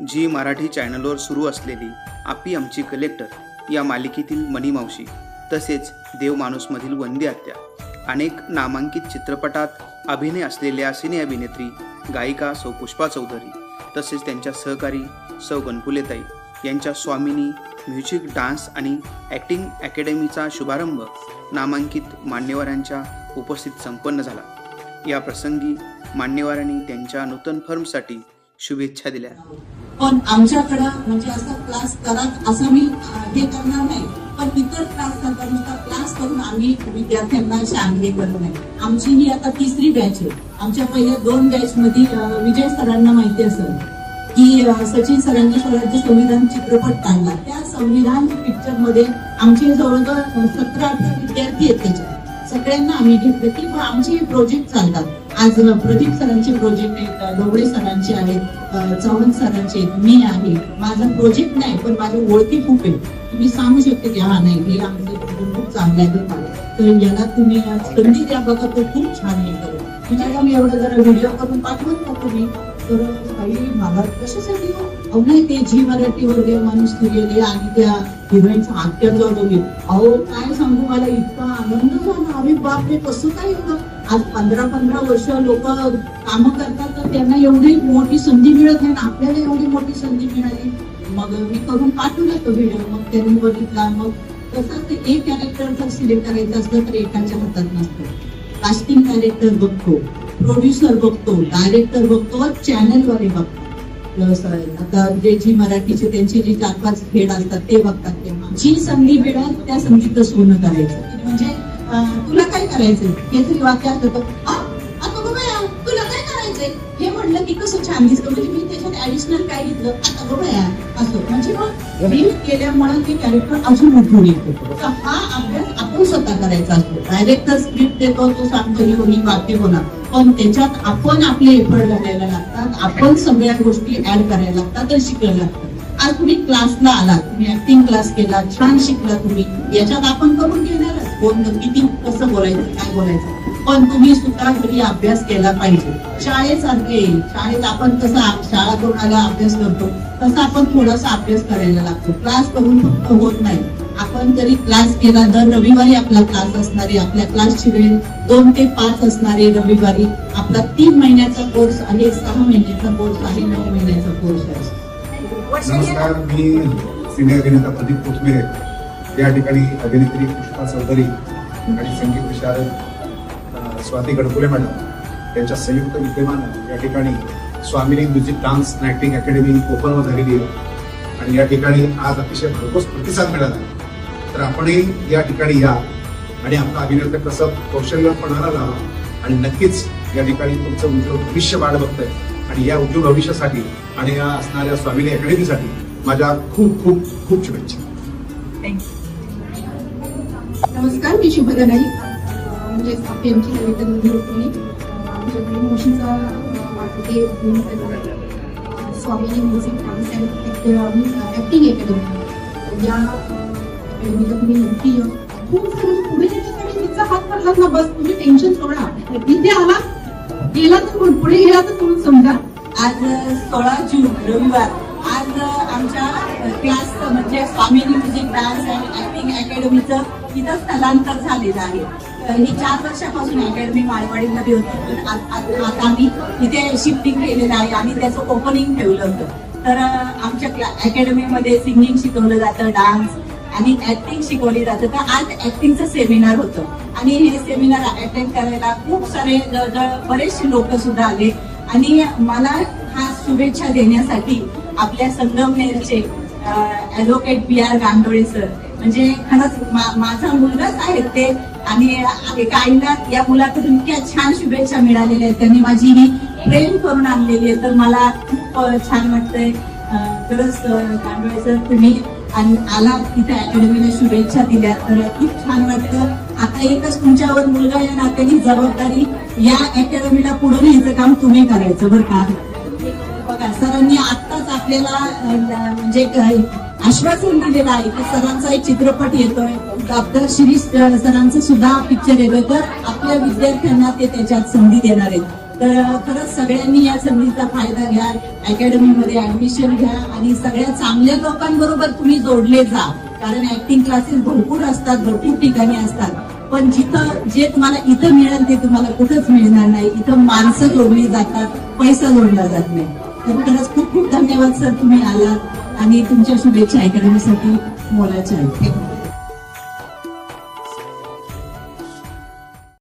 जी मराठी चॅनलवर सुरू असलेली आपी आमची कलेक्टर या मालिकेतील मणिमावशी तसेच देवमाणूसमधील वंदी आत्या अनेक नामांकित चित्रपटात अभिनय असलेल्या सिने अभिनेत्री गायिका सौ पुष्पा चौधरी तसेच त्यांच्या सहकारी सौ गणपुलेताई यांच्या स्वामिनी म्युझिक डान्स आणि ॲक्टिंग अकॅडमीचा शुभारंभ नामांकित मान्यवरांच्या उपस्थित संपन्न झाला. या प्रसंगी मान्यवरांनी त्यांच्या नूतन फर्मसाठी शुभेच्छा दिल्या. पण आमच्याकडं म्हणजे असा क्लास करा असं मी हे करणार नाही. पण इतर क्लास करता नुसता क्लास करून आम्ही विद्यार्थ्यांना शांघे करत नाही. आमची ही आता तिसरी बॅच आहे. आमच्या पहिल्या दोन बॅच मध्ये विजय सरांना माहिती असेल की सचिन सरांनी स्वराज्य संविधान चित्रपट काढला. त्या संविधान पिक्चरमध्ये आमचे जवळजवळ सतरा अठरा विद्यार्थी आहेत त्याच्यात. सगळ्यांना आम्ही घेतलं की बुवा आमचे प्रोजेक्ट चालतात. आज प्रदीप सरांचे प्रोजेक्ट आहेत डोबळे सरांचे आहेत चव्हाण सरांचे आहेत मी आहे. माझा प्रोजेक्ट नाही पण माझी ओळखी खूप आहे मी सांगू शकते की हा नाही हे आमचे खूप चांगले आहे तर याला तुम्ही संधी द्या बघा तो खूप छान हे करेल. तुझ्या मी एवढं जरा व्हिडिओ करून पाठवत का तुम्ही तर काही मला कशासाठी हो? अहो नाही ते झी मराठीवर देव माणूस गेले आणि त्या हिरोईनचा जाऊ जोडवले अहो काय सांगू मला इतका आनंद झाला. अरे बापरे कसं काय होतं आज पंधरा पंधरा वर्ष लोक कामं करतात तर त्यांना एवढी मोठी संधी मिळत नाही आपल्याला एवढी मोठी संधी मिळाली. मग मी करून पाठवला तो व्हिडिओ मग त्यांनी बघितला. मग तसंच ते एक कॅरेक्टर जर सिलेक्ट करायचं असलं तर एकाच्या हातात नसतं. कास्टिंग कॅरेक्टर बघतो. प्रोड्युसर बघतो डायरेक्टर बघतो चॅनल वाले बघतो. आता जे जी मराठीचे त्यांचे जे चार पाच हेड असतात ते बघतात तेव्हा. जी संधी मिळेल त्या संधीचं सोनं करायचं. म्हणजे तुला काय करायचंय? हे जरी वाक्य असतं तर "आ, आता बघूया तुला काय करायचंय? हे म्हणलं की कसं छान दिसतं म्हणजे मी त्याच्यात ऍडिशनल काय घेतलं? आता बघूया असं. म्हणजे मग केल्यामुळे ते कॅरेक्टर अजून उठून येतो. हा तो स्वतः करायचा असतो. डायरेक्टर स्क्रिप्ट देतो तो सांगतो ही कोणी वाक्य होणार पण त्याच्यात आपण आपले एफर्ट घालायला लागतात आपण सगळ्या गोष्टी ऍड करायला लागतात आणि शिकायला लागतात. आज तुम्ही क्लासला आलात तुम्ही ऍक्टिंग क्लास केला छान शिकला तुम्ही याच्यात आपण करून घेणारच. कोण किती कसं बोलायचं काय बोलायचं. पण तुम्ही सुद्धा घरी अभ्यास केला पाहिजे. शाळेसारखे शाळेत आपण कसा शाळा करून आला अभ्यास करतो तसा आपण थोडासा अभ्यास करायला लागतो. क्लास करून फक्त होत नाही. आपण जरी क्लास केला दर रविवारी आपला क्लास असणारे आपल्या क्लासची वेळ दोन ते पाच असणारे रविवारी आपला तीन महिन्याचा कोर्स आहे सहा महिन्याचा कोर्स आहे नऊ महिन्याचा कोर्स आहे. नमस्कार मी सिनियर अभिनेता प्रदीप कोथमिरे या ठिकाणी अभिनेत्री पुष्पा चौधरी आणि संगीत विशारद स्वाती गडकुले मॅडम यांच्या संयुक्त विद्यमानं या ठिकाणी Swamini music dance and acting academy ओपनवर झालेली आहे. आणि या ठिकाणी आज अतिशय भरपूर प्रतिसाद मिळाला. तर आपणही या ठिकाणी या आणि आपला अभिनेता कसं कौशल्यपणाला लावा आणि नक्कीच या ठिकाणी तुमचं उज्ज्वल भविष्य वाढ बघतंय. आणि या उज्ज्वल भविष्यासाठी आणि या असणाऱ्या स्वामिनी अकॅडमीसाठी माझ्या खूप खूप खूप शुभेच्छा. नमस्कार मी शुभदा नाईक. म्हणजे आपली आमची कविता रुक्मिणी अं, आमच्याकडे मोशीचा हे Swamini music dance and acting academy या अकॅडमीला नक्की खूप हो, सारं पुढे येण्यासाठी तिचा हात पडलात ना बस तुम्ही टेन्शन सोडा इथे आला गेला तर कोण? पुढे गेला तर कोण? समजा. आज सोळा जून रविवार. आज आमच्या क्लास म्हणजे Swamini music dance and acting अकॅडमीचं इथं स्थलांतर झालेलं आहे. हे ही चार वर्षापासून अकॅडमी माळवाडीमध्ये होती. पण आता आम्ही तिथे शिफ्टिंग केलेलं आहे. आणि त्याचं ओपनिंग ठेवलं होतं. तर आमच्या अकॅडमीमध्ये सिंगिंग शिकवलं जातं डान्स आणि ऍक्टिंग शिकवली जातं. तर आज ऍक्टिंगचं सेमिनार होतं. आणि हे सेमिनार अटेंड करायला खूप सारे जवळजवळ बरेचसे लोक सुद्धा आले. आणि मला हा शुभेच्छा देण्यासाठी आपल्या संगमनेरचे advocate B R Gandole sir म्हणजे खरंच माझा मुलगाच आहेत ते. आणि एका आईला या मुलाकडून इतक्या छान शुभेच्छा मिळालेल्या आहेत. त्यांनी माझी ही प्रेम करून आणलेली आहे. तर मला खूप छान वाटतंय. खरंच गांडोळे सर तुम्ही आणि आला तिथे अकॅडमीला शुभेच्छा दिल्या. तर खूप छान वाटतं आता एकच तुमच्यावर मुलगा या नात्याची जबाबदारी या अकॅडमीला पुढे न्यायचं काम तुम्ही करायचं बरं का? बघा सरांनी आत्ताच आपल्याला म्हणजे आश्वासन दिलेलं आहे की सरांचा एक चित्रपट येतोय. डॉक्टर शिरीष सरांचं सुद्धा पिक्चर येतोय. तर आपल्या विद्यार्थ्यांना ते त्याच्यात संधी देणार आहेत. तर खरंच सगळ्यांनी या संधीचा फायदा घ्या. अकॅडमीमध्ये ऍडमिशन घ्या आणि सगळ्या चांगल्या लोकांबरोबर तुम्ही जोडले जा. कारण ऍक्टिंग क्लासेस भरपूर असतात भरपूर ठिकाणी असतात. पण जिथं जे तुम्हाला इथं मिळेल ते तुम्हाला कुठंच मिळणार नाही. इथं माणसं जोडली जातात पैसा जोडला जात नाही. तर खरंच खूप खूप धन्यवाद सर तुम्ही आलात. आणि तुमच्या शुभेच्छा अकॅडमीसाठी मोलाच्या आहेत.